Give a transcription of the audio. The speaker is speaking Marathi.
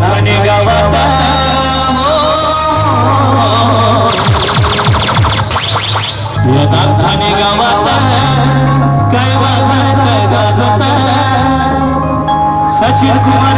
गाणे गावात. गाणे गावात. काय वाजत गाजत. सचिन कुमार